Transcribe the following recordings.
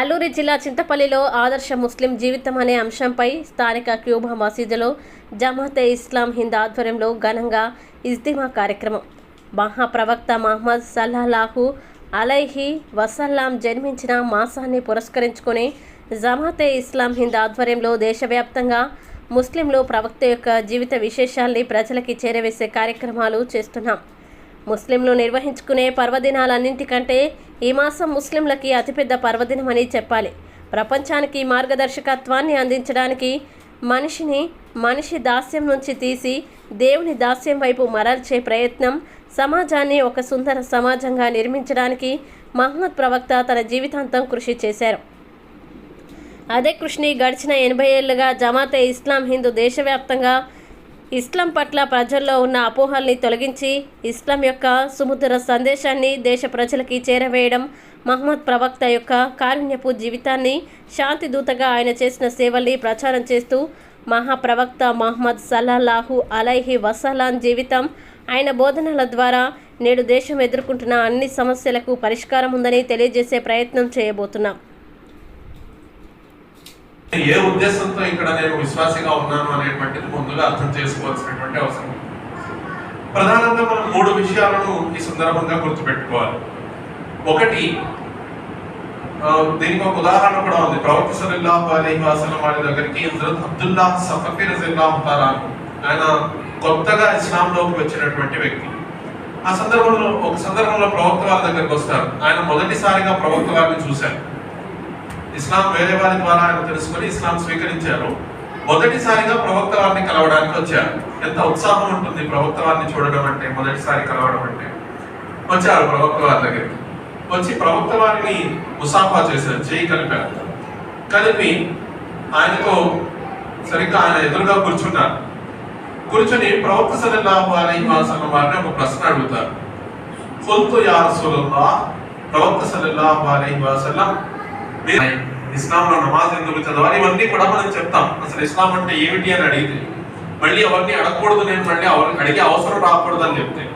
అల్లూరి జిల్లా చింతపల్లిలో ఆదర్శ ముస్లిం జీవితం అనే అంశంపై స్థానిక క్యూబా మసీదులో జమాతే ఇస్లాం హింద్ ఆధ్వర్యంలో ఘనంగా ఇజ్తిమా కార్యక్రమం. మహాప్రవక్త మహమ్మద్ సల్లాహు అలైహి వసల్లాం జన్మించిన మాసాన్ని పురస్కరించుకొని జమాతే ఇస్లాం హింద్ ఆధ్వర్యంలో దేశవ్యాప్తంగా ముస్లింలు ప్రవక్త యొక్క జీవిత విశేషాల్ని ప్రజలకి చేరవేసే కార్యక్రమాలు చేస్తున్నాం. ముస్లింలు నిర్వహించుకునే పర్వదినాలన్నింటికంటే ఈ మాసం ముస్లింలకి అతిపెద్ద పర్వదినమని చెప్పాలి. ప్రపంచానికి మార్గదర్శకత్వాన్ని అందించడానికి మనిషిని మనిషి దాస్యం నుంచి తీసి దేవుని దాస్యం వైపు మరల్చే ప్రయత్నం సమాజాన్ని ఒక సుందర సమాజంగా నిర్మించడానికి మహమ్మద్ ప్రవక్త తన జీవితాంతం కృషి చేశారు. అదే కృషిని గడిచిన ఎనభై ఏళ్ళుగా జమాతే ఇస్లాం హిందూ దేశవ్యాప్తంగా ఇస్లాం పట్ల ప్రజల్లో ఉన్న అపోహల్ని తొలగించి ఇస్లాం యొక్క సుముద్ర సందేశాన్ని దేశ ప్రజలకి చేరవేయడం మహమ్మద్ ప్రవక్త యొక్క కారుణ్యపు జీవితాన్ని శాంతి దూతగా ఆయన చేసిన సేవల్ని ప్రచారం చేస్తూ మహాప్రవక్త మహమ్మద్ సల్లాహు అలైహి వసలాం జీవితం ఆయన బోధనల ద్వారా నేడు దేశం ఎదుర్కొంటున్న అన్ని సమస్యలకు పరిష్కారం ఉందని తెలియజేసే ప్రయత్నం చేయబోతున్నాం. ఏ ఉద్దేశంతో ఇక్కడ నేను విశ్వాసిగా ఉన్నాను అనేటువంటిది ముందుగా అర్థం చేసుకోవాల్సినటువంటి అవసరం ప్రధానంగా మనం మూడు విషయాలను ఈ సందర్భంగా గుర్తుపెట్టుకోవాలి. ఒకటి దీనికి ఒక ఉదాహరణ కూడా ఉంది. ప్రవక్త సల్లల్లాహు అలీ వాసన వారి దగ్గరికి హజరత్ అబ్దుల్లా సఫఫీ రజిల్లాహు తాలా ఆయన కొత్తగా ఇస్లాంలోకి వచ్చినటువంటి వ్యక్తి. ఆ సందర్భంలో ఒక సందర్భంలో ప్రవక్త వారి దగ్గరికి వస్తారు. ఆయన మొదటిసారిగా ప్రవక్త వారిని చూశారు. ఇస్లాం వేరే వారి ద్వారా ఆయన తెలుసుకొని ఇస్లాం స్వీకరించారు. మొదటిసారిగా ప్రవక్త వారిని కలవడానికి వచ్చారు. ఎంత ఉత్సాహం ఉంటుంది ప్రవక్త వారిని చూడడం అంటే మొదటిసారి కలవడం అంటే. వచ్చారు ప్రవక్త వారి దగ్గరికి. వచ్చి ప్రవక్త వారిని ముసాఫా చేశారు చేయి కలిపారు. కలిపి ఆయనతో సరిగ్గా ఆయన ఎదురుగా కూర్చున్నారు. కూర్చొని ప్రవక్త సల్లల్లాహు అలైహి వసల్లం వారిని ఒక ప్రశ్న అడుగుతారు. ఫుల్తు యా రసూలల్లాహ్? ప్రవక్త సల్లల్లాహు అలైహి వసల్లం ఇస్లాంలో నమాజ్ ఎందుకు చదవాలి? ఇవన్నీ కూడా మనం చెప్తాం. అసలు ఇస్లాం అంటే ఏమిటి అని అడిగితే మళ్ళీ అవన్నీ అడగకూడదు నేను మళ్ళీ ఎవరిని అడిగే అవసరం రాకూడదు అని చెప్తే.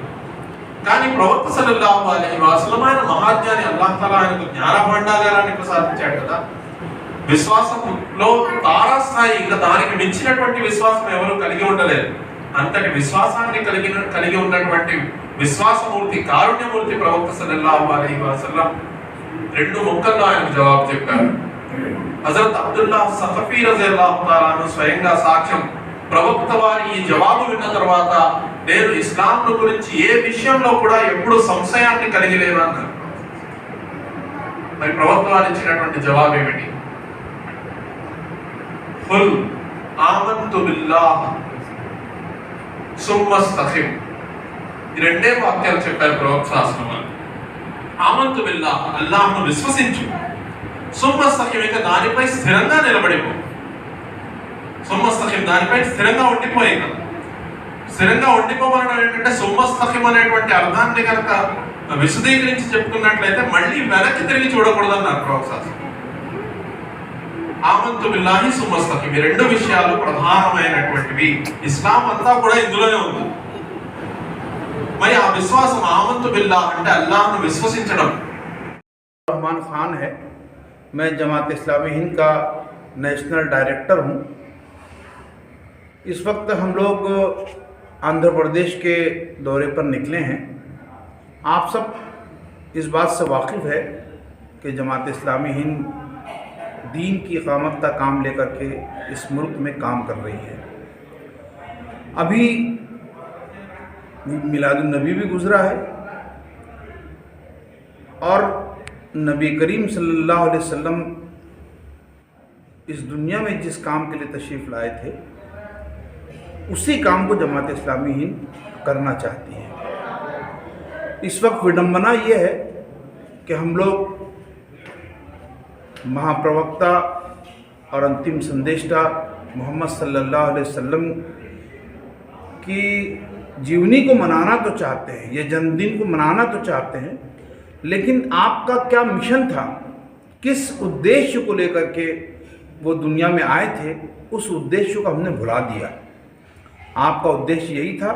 కానీ ప్రవక్త సల్లల్లాహు అలైహి వసల్లం ఆయన మహాజ్ఞాని అల్లాహ్ తఆలా ఆయనకు జ్ఞాన భండాగారాన్ని ప్రసాదించాడు కదా. విశ్వాసంలో తారాస్థాయి ఇంకా దానికి మించినటువంటి విశ్వాసం ఎవరు కలిగి ఉండలేదు. అంతటి విశ్వాసాన్ని కలిగిన కలిగి ఉన్నటువంటి విశ్వాసమూర్తి కారుణ్యమూర్తి ప్రవక్త సల్లల్లాహు అలైహి వసల్లం రెండు ముక్కల్లో ఆయనకు జవాబు చెప్పారు. హజరత్ అబ్దుల్లా సఫీ రజల్లాహుతారాను స్వయంగా సాక్ష్యం. ప్రవక్త వారి ఈ జవాబు విన్న తర్వాత నేను ఇస్లాం గురించి ఏ విషయంలో కూడా ఎప్పుడు సంశయాన్ని కలిగి లేదన్నారు మరి ప్రవక్త వారు ఇచ్చినటువంటి జవాబు ఏమిటి? ఫుల్ ఆమంతు బిల్లాహ్. సుమ్మస్తఖిం. ఈ రెండే వాక్యాలు చెప్పారు ప్రవక్త శాస్త్రం వారు ఆమంతు బిల్లా అల్లాహ్ను విశ్వసించు. సుమ్మస్తఖిం ఇక దానిపై స్థిరంగా నిలబడిపో. సుమ్మస్తఖిం దానిపై స్థిరంగా ఉండిపోయి స్థిరంగా ఉండిపోమనడం ఏంటంటే సుమ్మస్తఖిం అనేటువంటి అర్థాన్ని కనుక విశదీకరించి చెప్పుకున్నట్లయితే మళ్ళీ వెనక్కి తిరిగి చూడకూడదన్నారు ప్రవక్త శాస్త్రం ఆమంతు బిల్లాహి సుమస్తకి ఈ రెండు విషయాలు ప్రధానమైనటువంటివి. ఇస్లాం అంతా కూడా ఇందులోనే ఉంది. మరి ఆ విశ్వాసం ఆమంతు బిల్లా అంటే అల్లాహ్ను విశ్వసించడం रहमान खान है मैं जमात इस्लामी हिंद का नेशनल डायरेक्टर हूँ इस वक्त हम लोग आंध्र प्रदेश के दौरे पर निकले हैं आप सब इस बात से वाकिफ़ है कि जमात इस्लामी हिंद दीन की इकामत का काम लेकर के इस मुल्क में काम कर रही है अभी मिलादुलनबी भी गुज़रा है। और नबी करीम सल्लल्लाहु अलैहि वसल्लम इस दुनिया में जिस काम के लिए तशरीफ़ लाए थे, उसी काम को जमात इस्लामी हिंद करना चाहती है। इस वक्त विडम्बना ये है कि हम लोग महाप्रवक्ता और अंतिम संदेशा मोहम्मद सल्लल्लाहु अलैहि वसल्लम की जीवनी को मनाना तो चाहते हैं, ये जन्मदिन को मनाना तो चाहते हैं, लेकिन आपका क्या मिशन था? किस उद्देश्य को लेकर के वो दुनिया में आए थे? उस उद्देश्य को हमने भुला दिया। आपका उद्देश्य यही था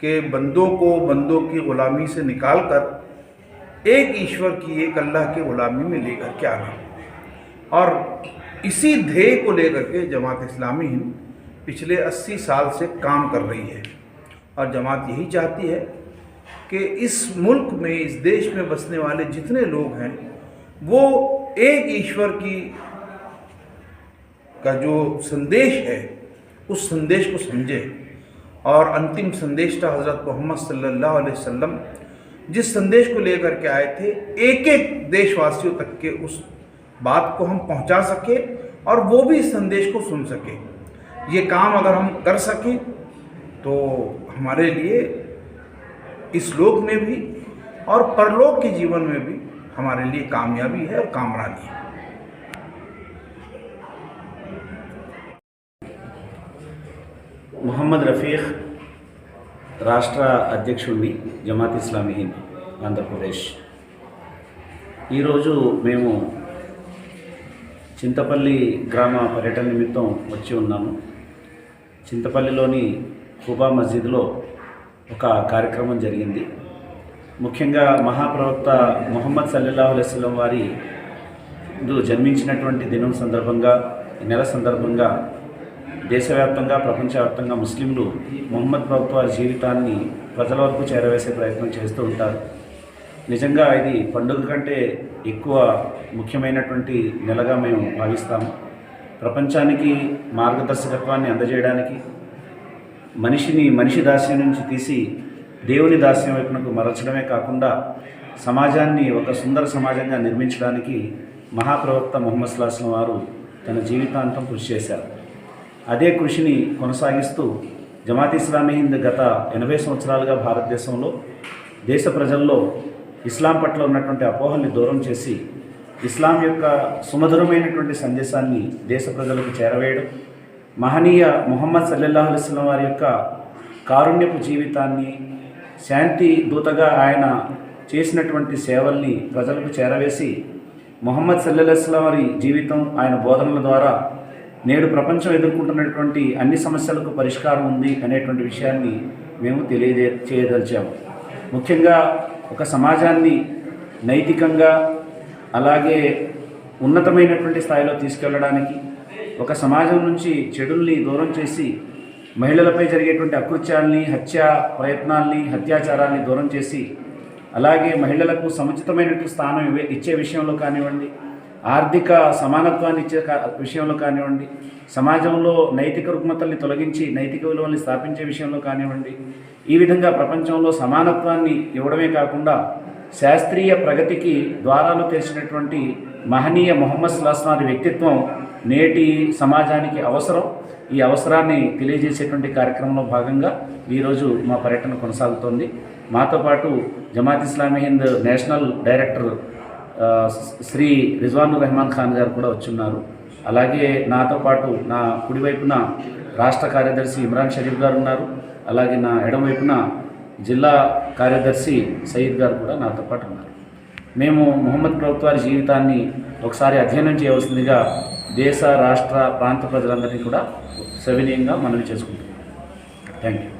कि बंदों को बंदों की ग़ुलामी से निकाल कर एक ईश्वर की, एक अल्लाह की ग़ुलामी में लेकर के आना। और इसी ध्येय को लेकर के जमात इस्लामी हिंद पिछले 80 साल से काम कर रही है। और जमात यही चाहती है कि इस मुल्क में, इस देश में बसने वाले जितने लोग हैं, वो एक ईश्वर की, का जो संदेश है, उस संदेश को समझे। और अंतिम संदेश था हज़रत मोहम्मद सल्लल्लाहु अलैहि वसल्लम जिस संदेश को लेकर के आए थे एक एक देशवासियों तक के उस बात को हम पहुँचा सके और वो भी इस संदेश को सुन सके। ये काम अगर हम कर सकें तो हमारे लिए इस लोक में भी और परलोक के जीवन में भी हमारे लिए कामयाबी है और कामरानी है మొహమ్మద్ రఫీక్ రాష్ట్ర అధ్యక్షుడిని జమాత్ ఇస్లామీ హింద్ ఆంధ్రప్రదేశ్ ఈరోజు మేము చింతపల్లి గ్రామ పర్యటన నిమిత్తం వచ్చి ఉన్నాము చింతపల్లిలోని హుబా మస్జిద్లో ఒక కార్యక్రమం జరిగింది. ముఖ్యంగా మహాప్రవక్త ముహమ్మద్ సల్లల్లాహు అలైస్లం వారి జన్మించినటువంటి దినం సందర్భంగా నెల సందర్భంగా దేశవ్యాప్తంగా ప్రపంచవ్యాప్తంగా ముస్లింలు మొహమ్మద్ ప్రవక్త వారి జీవితాన్ని ప్రజల వరకు చేరవేసే ప్రయత్నం చేస్తూ ఉంటారు. నిజంగా ఇది పండుగ కంటే ఎక్కువ ముఖ్యమైనటువంటి నెలగా మేము భావిస్తాము. ప్రపంచానికి మార్గదర్శకత్వాన్ని అందజేయడానికి మనిషిని మనిషి దాస్యం నుంచి తీసి దేవుని దాస్యం వైపునకు మరచడమే కాకుండా సమాజాన్ని ఒక సుందర సమాజంగా నిర్మించడానికి మహాప్రవక్త మొహమ్మద్ సులాస్లం వారు తన జీవితాంతం కృషి చేశారు. అదే కృషిని కొనసాగిస్తూ జమాత్ ఇస్లామీ హింద్ గత ఎనభై సంవత్సరాలుగా భారతదేశంలో దేశ ప్రజల్లో ఇస్లాం పట్ల ఉన్నటువంటి అపోహల్ని దూరం చేసి ఇస్లాం యొక్క సుమధురమైనటువంటి సందేశాన్ని దేశ ప్రజలకు చేరవేయడం మహనీయ మొహమ్మద్ సల్లల్లాహు అలైస్లం వారి యొక్క కారుణ్యపు జీవితాన్ని శాంతి దూతగా ఆయన చేసినటువంటి సేవల్ని ప్రజలకు చేరవేసి మొహమ్మద్ సల్లల్లాహు వారి జీవితం ఆయన బోధనల ద్వారా నేడు ప్రపంచం ఎదుర్కొంటున్నటువంటి అన్ని సమస్యలకు పరిష్కారం ఉంది అనేటువంటి విషయాన్ని మేము తెలియజే చేయదలిచాము. ముఖ్యంగా ఒక సమాజాన్ని నైతికంగా అలాగే ఉన్నతమైనటువంటి స్థాయిలో తీసుకెళ్ళడానికి ఒక సమాజం నుంచి చెడుల్ని దూరం చేసి మహిళలపై జరిగేటువంటి అకృత్యాల్ని హత్య ప్రయత్నాల్ని హత్యాచారాన్ని దూరం చేసి అలాగే మహిళలకు సముచితమైనటువంటి స్థానం ఇచ్చే విషయంలో కానివ్వండి ఆర్థిక సమానత్వాన్ని ఇచ్చే కా- విషయంలో కానివ్వండి సమాజంలో నైతిక రుగ్మతల్ని తొలగించి నైతిక విలువల్ని స్థాపించే విషయంలో కానివ్వండి ఈ విధంగా ప్రపంచంలో సమానత్వాన్ని ఇవ్వడమే కాకుండా శాస్త్రీయ ప్రగతికి ద్వారాలు తెరిచినటువంటి మహనీయ మొహమ్మద్ సుల్లాహం వారి వ్యక్తిత్వం నేటి సమాజానికి అవసరం. ఈ అవసరాన్ని తెలియజేసేటువంటి కార్యక్రమంలో భాగంగా ఈరోజు మా పర్యటన కొనసాగుతోంది. మాతో పాటు జమాత్ ఇస్లామీ హింద్ నేషనల్ డైరెక్టర్ శ్రీ రిజ్వానుర్ రెహమాన్ ఖాన్ గారు కూడా వచ్చున్నారు. అలాగే నాతో పాటు నా కుడివైపున రాష్ట్ర కార్యదర్శి ఇమ్రాన్ షరీఫ్ గారు ఉన్నారు. అలాగే నా ఎడమవైపున జిల్లా కార్యదర్శి సయీద్ గారు కూడా నాతో పాటు ఉన్నారు. మేము మొహమ్మద్ ప్రభుత్వ వారి జీవితాన్ని ఒకసారి అధ్యయనం చేయవలసిందిగా దేశ రాష్ట్ర ప్రాంత ప్రజలందరినీ కూడా సవినీయంగా మనవి చేసుకుంటున్నాం. Thank you